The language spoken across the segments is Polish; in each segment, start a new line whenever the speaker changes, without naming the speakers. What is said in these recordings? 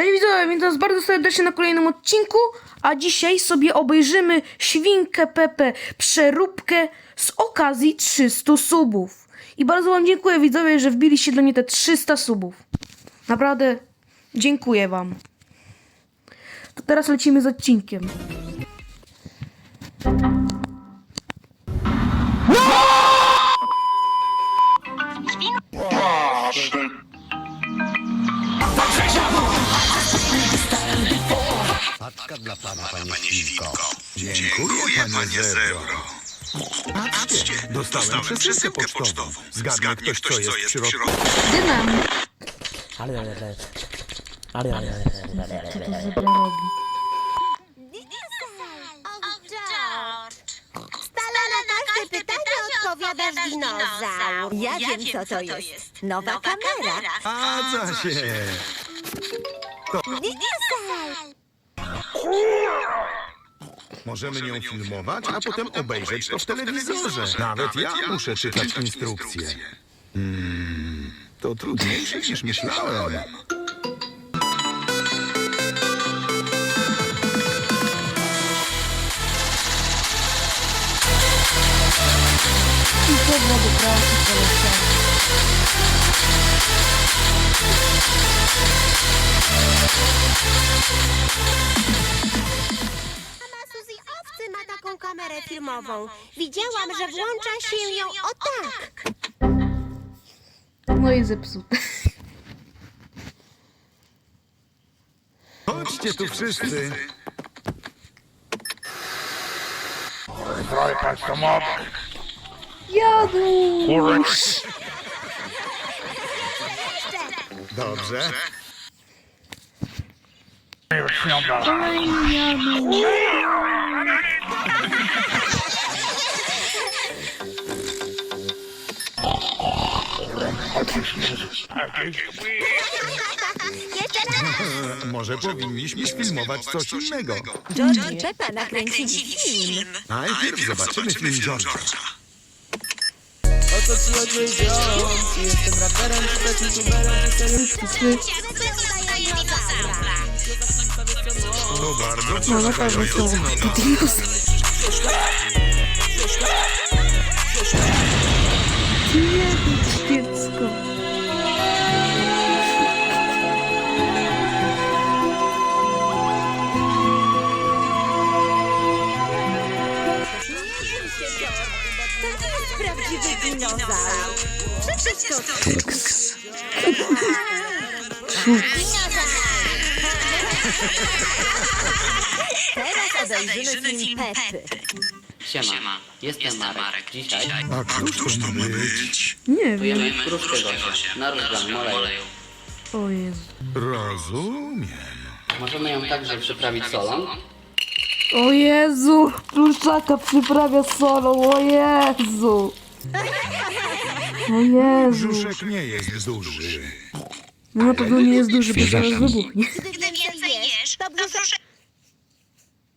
Cześć widzowie, witam was bardzo serdecznie na kolejnym odcinku, a dzisiaj sobie obejrzymy Świnkę Pepe przeróbkę z okazji 300 subów. I bardzo wam dziękuję widzowie, że wbiliście dla mnie te 300 subów. Naprawdę dziękuję wam. To teraz lecimy z odcinkiem.
Świnko. Dziękuję, panie Zebro.
Patrzcie, dostałem przesyłkę pocztową. Zgadnij ktoś, co jest w środku.
Dynamit.
Ale, ale, ale. Ale, ale, ale.
To zebra robi?
Stale na każde pytanie odpowiadasz dinozaur. Ja wiem, co to jest. Nowa kamera.
Zgadza się.
Dinozaur.
Możemy nią filmować, a potem obejrzeć to w telewizorze. Nawet ja muszę czytać instrukcje. Hmm, to trudniejsze niż myślałem.
I poleciałem.
Mama kamerę filmową. Widziałam, że włącza się ją o tak.
No i zepsute.
Chodźcie tu wszyscy.
Jadu!
Dobrze.
Kolejny jadu.
Jeszcze raz.
Może powinniśmy filmować coś innego.
George i Peppa nakręcili film.
Najpierw zobaczymy film George'a.
Oto ci odwiedziłam. Jestem raperem, czy też youtuberem, czy serio?
To bardzo
No pewno są. Nie,
Teraz obejrzymy film Peppy.
Siema, jestem Marek. Dzisiaj
A któż to ma być?
Nie wiem.
jemy kruszkę Gosia na rozgrzanym oleju.
O Jezu.
Rozumiem.
Możemy ją także przyprawić solą.
O Jezu! Pluszczaka przyprawia solą, o Jezu! O Jezu!
Brzuszek nie jest duży.
No na pewno nie jest duży, bo zaraz wybuchnie.
Gdy więcej jesz, to brzuszek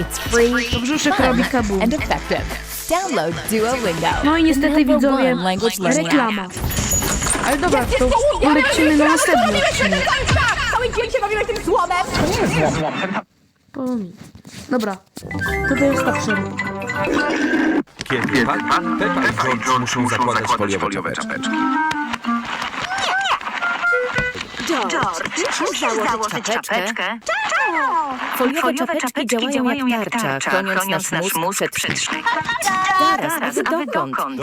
It's free,
To brzuszek robi kabum.
and effective. Download Duolingo.
No i niestety widzowie,
language learning
reklama. Ale dobra, to polecimy na następny odcinek.
Cały dzień się bawimy tym słowem!
Pomij. Dobra, to to jest ta przeróbka.
Kiedy pan, Pepa i George muszą zakładać foliowe czapeczki.
George, założyć czapeczkę.
Foliowe, czapeczki, działają, jak tarcza, chroniąc nasz mózg przed szczytem. Zaraz, a wy dokąd?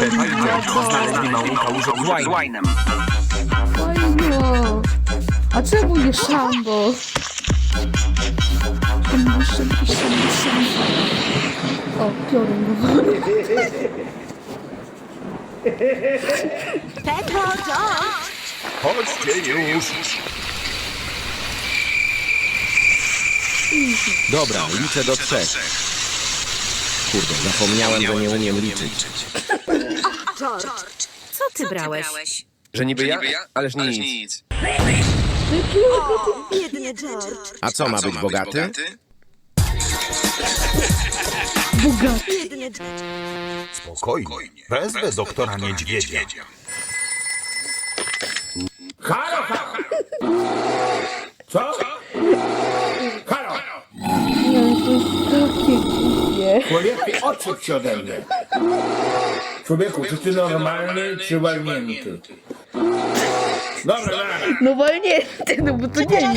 Pepa i George znaleźli małą kałużę z łajnem.
Fajno. A czemu nie szambo? Szambo, szambo, szambo. O, piorun.
Peppo, George.
Chodźcie już.
Dobra, liczę do trzech. Kurde, zapomniałem, że nie umiem liczyć.
Co ty brałeś?
Że niby ja? Ależ nic.
Biedny George.
A co, ma być bogaty?
Biedny
Spokojnie. Wezwę doktora Niedźwiedzia.
Halo, halo!
Co? Halo! Człowieku, odsuń się ode mnie. Człowieku, czy ty normalny, czy walnięty? Dobra, dobra.
No walnięty, no bo to nie jest.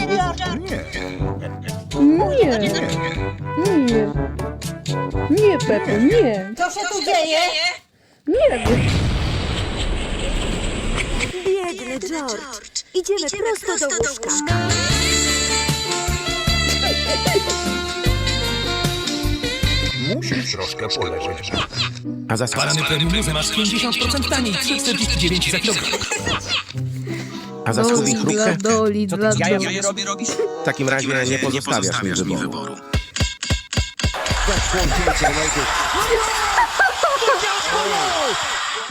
Nie. Nie. Nie, Pepe, nie.
Co się tu dzieje?
Nie.
Biedny George. Idziemy prosto do łóżka.
Musisz troszkę poleżeć.
A za
Barany premium masz 50% taniej, 3,49 za kilogram.
A za schód i
Dla
chrupkę?
doli, dla doli.
robię, robisz?
W takim razie nie pozostawiasz mi wyboru.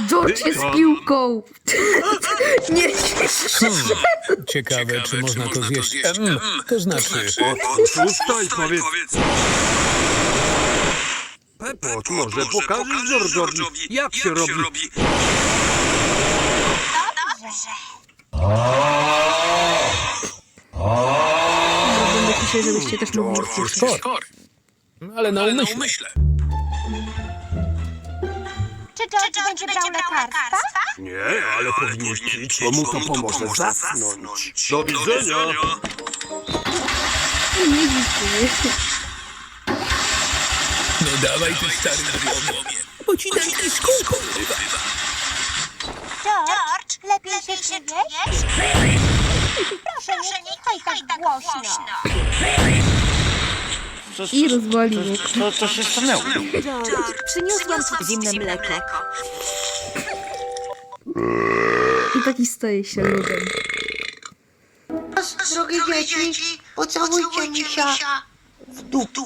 George jest piłką. Nie,
Ciekawe, czy można to zjeść. Mm, to znaczy...
Ustaj, powiedz. Pepot, może pokażesz George'owi, jak się robi.
będę dzisiaj, żebyście też mogli usłyszeć.
Ale na umyśle.
Czy George będzie brał lekarstwa?
Nie, ale powinieneś pić, bo mu to pomoże zasnąć. Do widzenia.
No dawaj ty stary głowie. Bo ci daj ty szkółką.
George, lepiej się czujesz? Proszę, nie chaj tak głośno.
I rozwalił.
George, przyniosłam ci zimne mleko.
I taki staje się ludem.
Drogie dzieci, pocałujcie misia w dupę.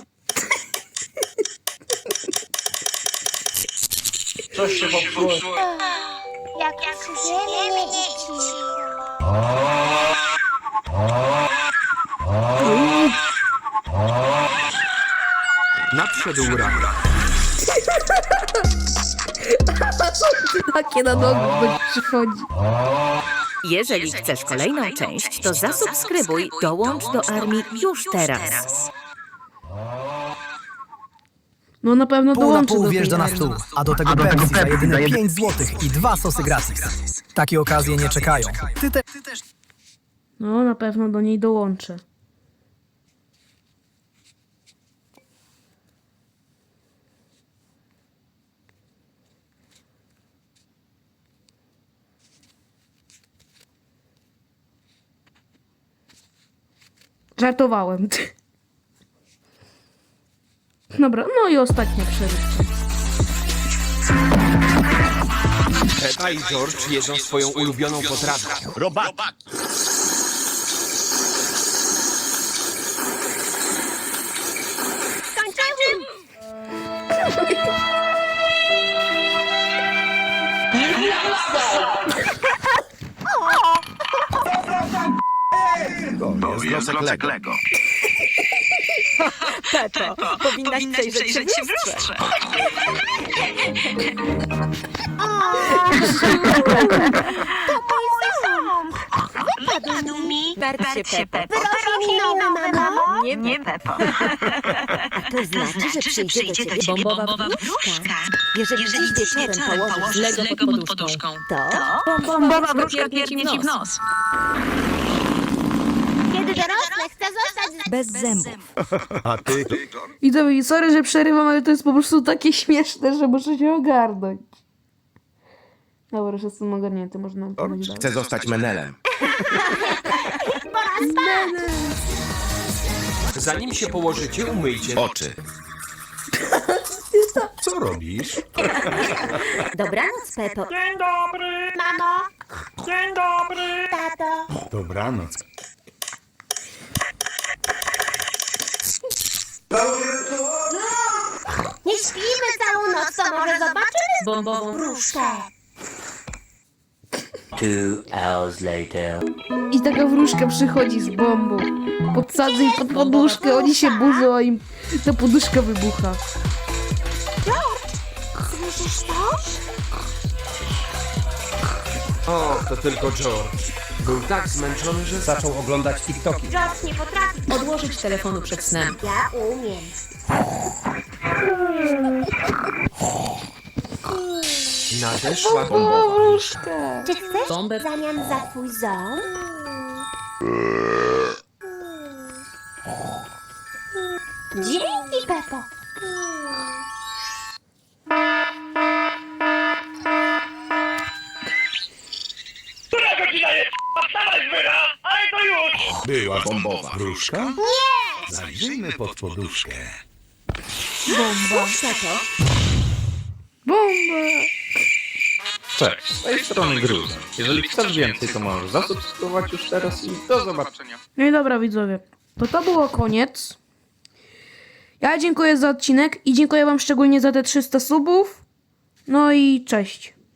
Coś się popsuło.
Jak przyjemnie i cicho.
Nadszedł rak.
Takie na nogi będzie przychodzi.
Jeżeli chcesz kolejną część, to zasubskrybuj, dołącz do armii już teraz.
No na pewno
Pół na
dołączy
pół
do
wjeżdża
tej
na stół, a do tego Pepsi za jedyne 5 zł i dwa sosy gratis. Takie okazje nie czekają. Ty te...
No na pewno do niej dołączę. Żartowałem. Dobra, no i ostatnia przerywka.
Pepa i George jedzą swoją ulubioną potrawę. Robak. To jest klocek Lego.
Powinnaś przejrzeć się w lustrze.
Wypadł mi.
Barw się Pepo.
Wyrośnie mi nowy, mamo.
Nie, nie Pepo.
To znaczy, że przyjdzie do ciebie bombowa wróżka. Jeżeli dziś wieczorem położysz
Lego pod poduszką.
to,
Bombowa wróżka pierdnie ci w nos.
Kiedy dorosnę, chcę zostać z...
bez zębów.
A ty?
I to i sorry, że przerywam, ale to jest po prostu takie śmieszne, że muszę się ogarnąć. Dobra, już jestem ogarnięty, można powiedzieć dalej.
Chcę zostać Menelem.
Zanim się położycie, umyjcie
Oczy.
Co robisz?
Dobranoc, Pepo.
Mamo. Dzień dobry. Tato.
Dobranoc.
Nie śpimy całą noc, to może zobaczymy
Bombową
wróżkę.
I taka wróżka przychodzi z bombą. Podsadza jej pod poduszkę, oni się budzą, a im ta poduszka wybucha.
Słyszysz to?
O, to tylko George.
Był tak zmęczony, że zaczął oglądać TikToki.
George nie potrafi.
Odłożyć telefonu przed snem.
Ja umiem.
Nadeszła wróżka.
Czy chcesz w zamian za twój ząb?
Wróżka? Nie! Zajrzyjmy pod poduszkę.
Bomba.
Cześć, z tej strony Gruza. Jeżeli chcesz więcej, to możesz zasubskrybować już teraz i do zobaczenia.
No i dobra, widzowie. To to było koniec. Ja dziękuję za odcinek i dziękuję wam szczególnie za te 300 subów. No i cześć.